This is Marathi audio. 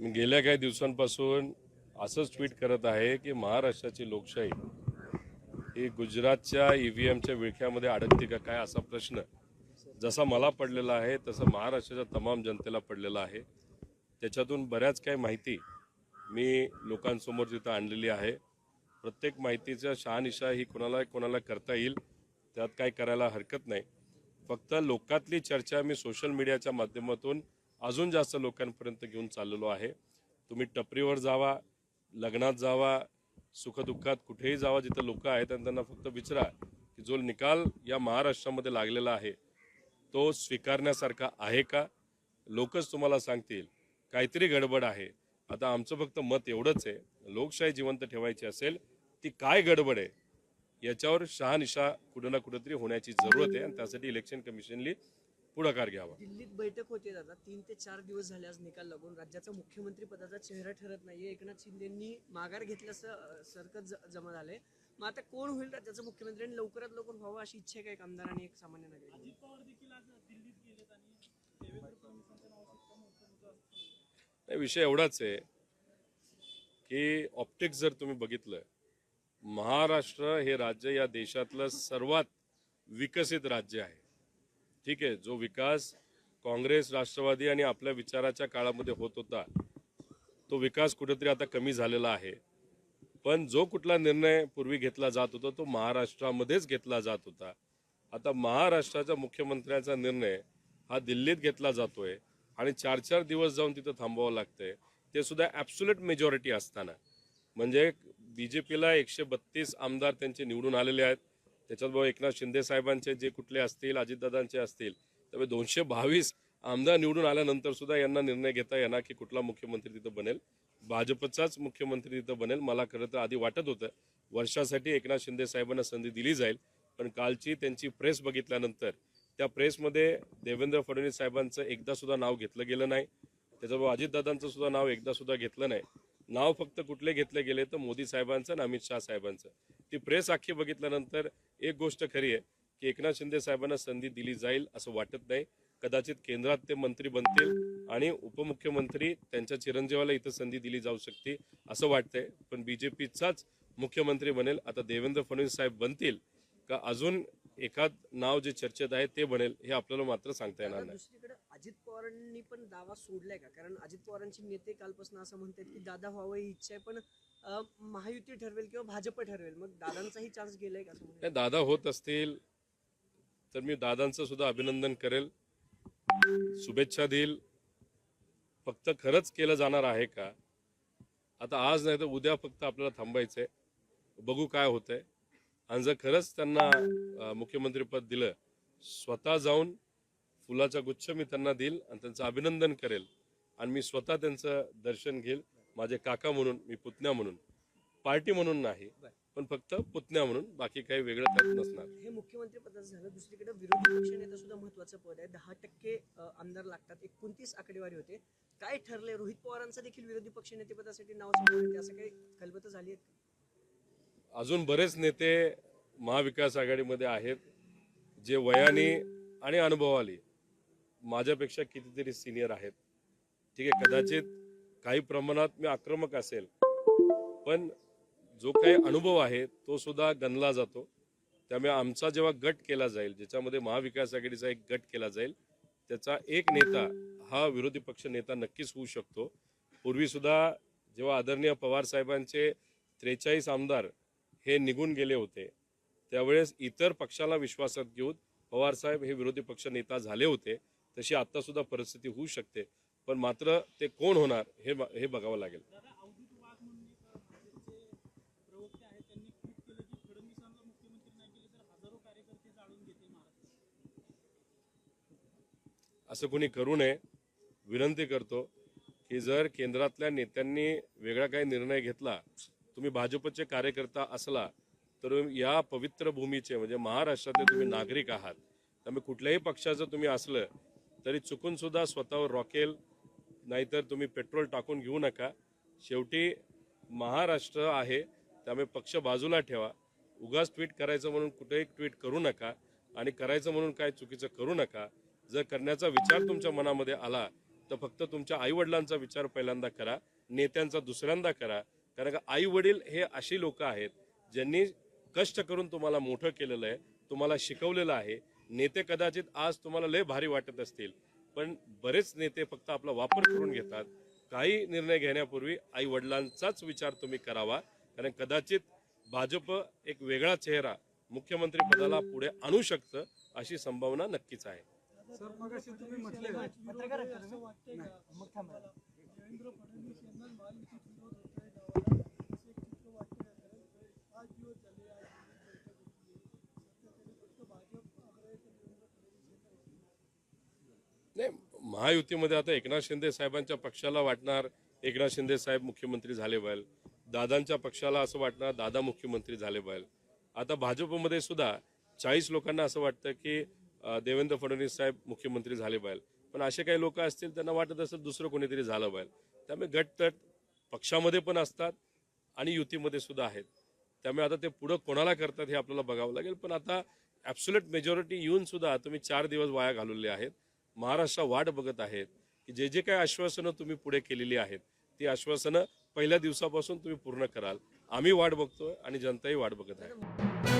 मी गेल्या काही दिवसांपासून असंच ट्विट करत आहे की महाराष्ट्राची लोकशाही ही गुजरातच्या ईव्हीएमच्या विळख्यामध्ये अडकते का काय असा प्रश्न जसा मला पडलेला आहे तसं महाराष्ट्राच्या तमाम जनतेला पडलेला आहे. त्याच्यातून बऱ्याच काही माहिती मी लोकांसमोर तिथं आणलेली आहे. प्रत्येक माहितीचा शहानिशा ही कोणाला कोणाला करता येईल त्यात काय करायला हरकत नाही. फक्त लोकातली चर्चा मी सोशल मीडियाच्या माध्यमातून अजून जास्त लोकांपर्यंत घेऊन चाललेलो आहे. तुम्ही टपरीवर जावा लग्नात जावा सुखदुःखात कुठेही जावा जिथं लोक आहेत आणि त्यांना फक्त विचारा की जो निकाल या महाराष्ट्रामध्ये लागलेला आहे तो स्वीकारण्यासारखा आहे का? लोकच तुम्हाला सांगतील काहीतरी गडबड आहे. आता आमचं फक्त मत एवढंच आहे लोकशाही जिवंत ठेवायची असेल ती काय गडबड आहे? याच्यावर शहानिशा कुठं ना कुठंतरी होण्याची जरूरत आहे आणि त्यासाठी इलेक्शन कमिशनली पुढाकार घ्यावा. दिल्लीत बैठक होते दादा. तीन ते चार दिवस झाले आज निकाल लागून. राज्याचा मुख्यमंत्री पदाचा चेहरा ठरत नाहीये. एकनाथ शिंदेंनी माघार घेतल्याचं सरकत जमा झालंय. मग आता कोण होईल राज्याचा मुख्यमंत्री? आणि लवकरात लवकर व्हावं अशी इच्छा आहे का एक आमदार आणि एक सामान्य नागरिक? नाही विषय एवढाच आहे की ऑप्टिक्स जर तुम्ही बघितलं महाराष्ट्र हे राज्य या देशातलं सर्वात विकसित राज्य आहे. ठीक आहे जो विकास काँग्रेस राष्ट्रवादी आणि आपल्या विचाराच्या काळामध्ये होत होता तो विकास कुठेतरी आता कमी झालेला आहे. पण जो कुठला निर्णय पूर्वी घेतला जात होता तो महाराष्ट्रामध्येच घेतला जात होता. आता महाराष्ट्राच्या मुख्यमंत्र्यांचा निर्णय हा दिल्लीत घेतला जातोय आणि चार चार दिवस जाऊन तिथं थांबावं लागतंय. ते सुद्धा ॲब्सुलेट मेजॉरिटी असताना. म्हणजे बी जे पीला एकशे बत्तीस आमदार त्यांचे निवडून आलेले आहेत. त्याच्याचबरोबर बाबा एकनाथ शिंदे साहेबांचे जे कुठले असतील अजितदादांचे असतील त्यामुळे दोनशे बावीस आमदार निवडून आल्यानंतर सुद्धा यांना निर्णय घेता येणार की कुठला मुख्यमंत्री तिथं बनेल. भाजपचाच मुख्यमंत्री तिथं बनेल. मला खरं तर आधी वाटत होतं वर्षासाठी एकनाथ शिंदे साहेबांना संधी दिली जाईल पण कालची त्यांची प्रेस बघितल्यानंतर त्या प्रेसमध्ये देवेंद्र फडणवीस साहेबांचं एकदा सुद्धा नाव घेतलं गेलं नाही. त्याच्याबरोबर अजितदादांचं सुद्धा नाव एकदा सुद्धा घेतलं नाही. नाव फक्त कुठले घेतले गेले तर मोदी साहेबांचं आणि अमित शाह साहेबांचं. ती प्रेस आखी बघितल्यानंतर एक गोष्ट खरी आहे की एकनाथ शिंदे साहेबांना संधी दिली जाईल असं वाटत नाही. कदाचित केंद्रात ते मंत्री बनतील आणि उपमुख्यमंत्री त्यांच्या चिरंजीवाला इथं संधी दिली जाऊ शकते असं वाटतंय. पण बीजेपीचाच मुख्यमंत्री बनेल. आता देवेंद्र फडणवीस साहेब बनतील का अजून एखाद नाव जे चर्चेत आहे ते बनेल हे आपल्याला मात्र सांगता येणार नाही. दुसरीकडे अजित पवारांनी पण दावा सोडलाय का? कारण अजित पवारांचे नेते कालपासून असं म्हणतात की दादा व्हावं ही इच्छा आहे पण महायुती ठरवेल किंवा भाजप ठरवेल. मग दादांचाही चान्स गेलाय का असं नाही दादा होत असतील तर मी दादांचं सुद्धा अभिनंदन करेल. शुभेच्छा देईल. फक्त खरंच केलं जाणार आहे का? आता आज नाही तर उद्या फक्त आपल्याला थांबायचंय. बघू काय होतंय. आणि जर खरंच त्यांना मुख्यमंत्रीपद दिलं स्वतः जाऊन फुलाचा गुच्छ मी त्यांना देईल आणि त्यांचं अभिनंदन करेल. आणि मी स्वतः त्यांचं दर्शन घेईल. माझे काका म्हणून मी पुतण्या म्हणून. पार्टी म्हणून नाही पण फक्त पुतण्या म्हणून बाकी काही वेगळं त्यात नसणार. हे मुख्यमंत्री पदाचं झालं दुसरीकडे विरोधी पक्षनेता सुद्धा महत्वाचं पद आहे. दहा टक्के आमदार लागतात. एकोणतीस आकडेवारी होते. काय ठरलंय? रोहित पवारांचं देखील विरोधी पक्षनेते पदासाठी नाव समोर येते असं काही कल्पत झाली आहेत? अजून बरेच नेते महाविकास आघाडीमध्ये आहेत जे वयाने आणि अनुभवाली. माझ्यापेक्षा कितीतरी सिनियर आहेत. ठीक आहे कदाचित काही प्रमाणात मी आक्रमक असेल पण जो काही अनुभव आहे तो सुद्धा गणला जातो. त्यामुळे आमचा जेव्हा गट केला जाईल ज्याच्यामध्ये महाविकास आघाडीचा एक गट केला जाईल त्याचा एक नेता हा विरोधी पक्ष नेता नक्कीच होऊ शकतो. पूर्वी सुद्धा जेव्हा आदरणीय पवार साहेबांचे त्रेचाळीस आमदार हे निघून गेले होते त्यावेळेस इतर पक्षाला विश्वासात घेऊन पवार साहेब हे विरोधी पक्ष नेता झाले होते. तशी आता सुद्धा परिस्थिती होऊ शकते. पण मात्र ते कोण होणार हे हे बघावं लागेल. असं कोणी करू नये. विनंती करतो की जर केंद्रातल्या नेत्यांनी वेगळा काही निर्णय घेतला तुम्ही भाजपचे कार्यकर्ता असला तर या पवित्र भूमीचे म्हणजे महाराष्ट्रातले तुम्ही नागरिक आहात त्यामुळे कुठल्याही पक्षाचं तुम्ही असलं तरी चुकून सुद्धा स्वतःवर रॉकेल नाहीतर तुम्ही पेट्रोल टाकून घेऊ नका. शेवटी महाराष्ट्र आहे त्यामुळे पक्ष बाजूला ठेवा. उगाच ट्विट करायचं म्हणून कुठेही ट्विट करू नका आणि करायचं म्हणून काय चुकीचं करू नका. जर करण्याचा विचार तुमच्या मनामध्ये आला तर फक्त तुमच्या आईवडिलांचा विचार पहिल्यांदा करा नेत्यांचा दुसऱ्यांदा करा. कारण का आई वडील हे अशी लोक आहेत ज्यांनी कष्ट करून तुम्हाला मोठं केलेलं आहे तुम्हाला शिकवलेलं आहे. नेते कदाचित आज तुम्हाला लय भारी वाटत असतील. पण बरेच नेते फक्त आपला वापर करून घेतात. काही निर्णय घेण्यापूर्वी आई वडिलांचाच विचार तुम्ही करावा. कारण कदाचित भाजप एक वेगळा चेहरा मुख्यमंत्री पदाला पुढे आणू शकतं अशी संभावना नक्कीच आहे. सर मगाशी तुम्ही म्हटले पत्रकार असं वाटतंय का आपल्याला देवेंद्र फडणवीस यांना महायुतीत विरोध होत आहे गावाला असं एक चित्र वाटतंय का? कारण आठ दिवस झाले आज दिल्लीत बैठक होती सध्या तरी फक्त भाजप आग्रह तर देवेंद्र फडणवीस यांना नाही महायुतीमध्ये आता एकनाथ शिंदे साहेबांच्या पक्षाला वाटणार एकनाथ शिंदे साहेब मुख्यमंत्री झाले पाहिजे दादांच्या पक्षाला असं वाटणार दादा मुख्यमंत्री झाले पाहिजे आता भाजपमध्ये सुद्धा चाळीस लोकांना असं वाटतं की देवेंद्र फडणवीस साहेब मुख्यमंत्री झाले पाहिजे पण असे काही लोक असतील त्यांना वाटत असेल दुसरं कोणीतरी झालं पाहिजे त्यामुळे गटतट पक्षामध्ये पण असतात आणि युतीमध्ये सुद्धा आहेत. त्यामुळे आता ते पुढं कोणाला करतात हे आपल्याला बघावं लागेल. पण आता ॲब्सोल्युट मेजॉरिटी येऊन सुद्धा तुम्ही चार दिवस वाया घालवले आहेत. महाराष्ट्र वाट बघत आहेत की जे जे काही आश्वासनं तुम्ही पुढे केलेली आहेत ती आश्वासनं पहिल्या दिवसापासून तुम्ही पूर्ण कराल. आम्ही वाट बघतोय आणि जनताही वाट बघत आहे.